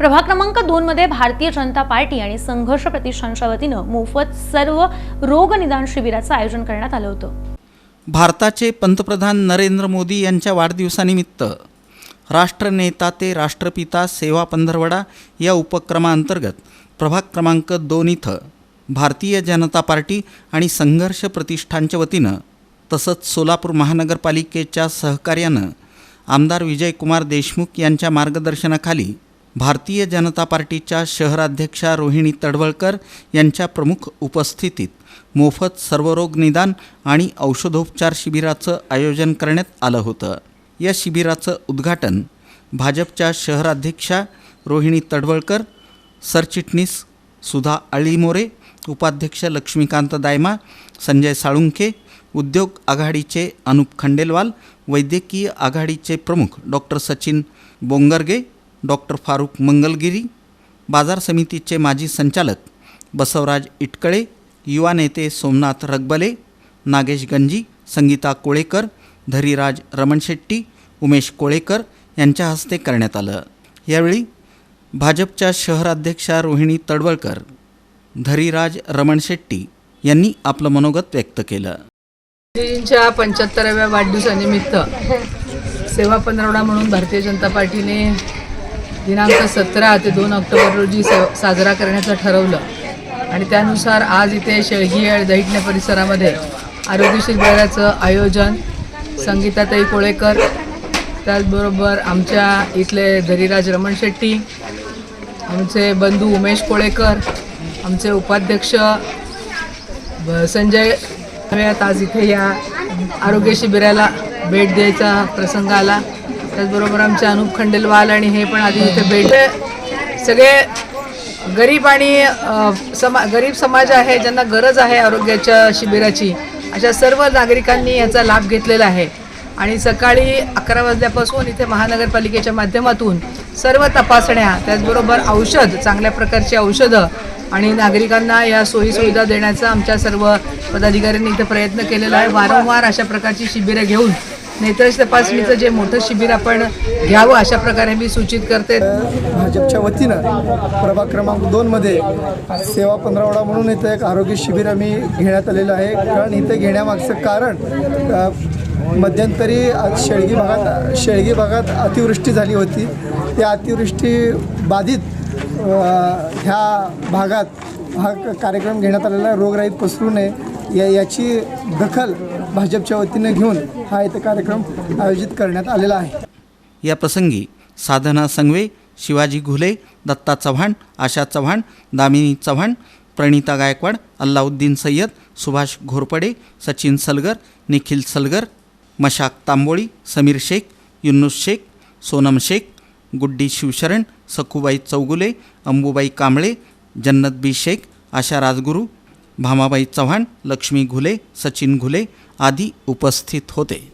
प्रभाग क्रमांक दोन मध्ये भारतीय जनता पार्टी आणि संघर्ष प्रतिष्ठानच्या वतीनं मोफत सर्व रोग निदान शिबिराचं आयोजन करण्यात आलं होतं. भारताचे पंतप्रधान नरेंद्र मोदी यांच्या वाढदिवसानिमित्त राष्ट्रनेता ते राष्ट्रपिता सेवा पंधरवडा या उपक्रमाअंतर्गत प्रभाग क्रमांक दोन इथं भारतीय जनता पार्टी आणि संघर्ष प्रतिष्ठानच्या वतीनं तसंच सोलापूर महानगरपालिकेच्या सहकार्यानं आमदार विजयकुमार देशमुख यांच्या मार्गदर्शनाखाली भारतीय जनता पार्टीच्या शहराध्यक्षा रोहिणी तडवळकर यांच्या प्रमुख उपस्थितीत मोफत सर्वरोग निदान आणि औषधोपचार शिबिराचं आयोजन करण्यात आलं होतं. या शिबिराचं उद्घाटन भाजपच्या शहराध्यक्षा रोहिणी तडवळकर सरचिटणीस सुधा अळीमोरे उपाध्यक्ष लक्ष्मीकांत दायमा संजय साळुंखे उद्योग आघाडीचे अनुप खंडेलवाल वैद्यकीय आघाडीचे प्रमुख डॉक्टर सचिन बोंगरगे डॉक्टर फारुख मंगलगिरी बाजार समितीचे माजी संचालक बसवराज इटकळे युवा नेते सोमनाथ रगबले नागेश गंजी संगीता कोळेकर धरीराज रमणशेट्टी उमेश कोळेकर यांच्या हस्ते करण्यात आलं. यावेळी भाजपच्या शहराध्यक्षा रोहिणी तडवळकर धरीराज रमणशेट्टी यांनी आपलं मनोगत व्यक्त केलं. गांधीजींच्या पंच्याहत्तराव्या वाढदिवसानिमित्त सेवा पंधरवडा म्हणून भारतीय जनता पार्टीने दिनांक सतरा ते दोन ऑक्टोबर रोजी स साजरा करण्याचं ठरवलं. आणि त्यानुसार आज इथे शेळगी आणि परिसरामध्ये आरोग्य शिबिराचं आयोजन संगीताताई कोळेकर त्याचबरोबर आमच्या इथले धरीराज रमण शेट्टी आमचे बंधू उमेश कोळेकर आमचे उपाध्यक्ष ब- संजय आज इथे या आरोग्य शिबिराला भेट द्यायचा प्रसंग आला. त्याचबरोबर आमचे अनुप खंडेलवाल आणि हे पण आधी इथे भेट म्हणजे सगळे गरीब आणि समा गरीब समाज आहे ज्यांना गरज आहे आरोग्याच्या शिबिराची अशा सर्व नागरिकांनी याचा लाभ घेतलेला आहे. आणि सकाळी अकरा वाजल्यापासून इथे महानगरपालिकेच्या माध्यमातून सर्व तपासण्या त्याचबरोबर औषध चांगल्या प्रकारची औषधं आणि नागरिकांना या सोयीसुविधा देण्याचा आमच्या सर्व पदाधिकाऱ्यांनी इथे प्रयत्न केलेला आहे. वारंवार अशा प्रकारची शिबिरं घेऊन नेत्रश तपासणीचं जे मोठं शिबिर आपण घ्यावं अशा प्रकारे मी सूचित करते. भाजपच्या वतीनं प्रभाग क्रमांक दोनमध्ये सेवा पंधरावडा म्हणून इथं एक आरोग्य शिबिर आम्ही घेण्यात आलेलं आहे. कारण इथे घेण्यामागचं कारण मध्यंतरी आज शेळगी भागात शेळगी भागात अतिवृष्टी झाली होती. त्या अतिवृष्टी बाधित ह्या भागात हा कार्यक्रम घेण्यात आलेला आहे. रोगराईत पसरू नये या याची दखल भाजपच्या वतीनं घेऊन हा इथं कार्यक्रम आयोजित करण्यात आलेला आहे. या प्रसंगी साधना संगवे शिवाजी घुले दत्ता चव्हाण आशा चव्हाण दामिनी चव्हाण प्रणिता गायकवाड अल्लाउद्दीन सय्यद सुभाष घोरपडे सचिन सलगर निखिल सलगर मशाक तांबोळी समीर शेख युन्नुस शेख सोनम शेख गुड्डी शिवशरण सखुबाई चौगुले अंबुबाई कांबळे जन्नत बी शेख आशा राजगुरू भामाबाई चव्हाण लक्ष्मी घुले सचिन घुले आदी उपस्थित होते.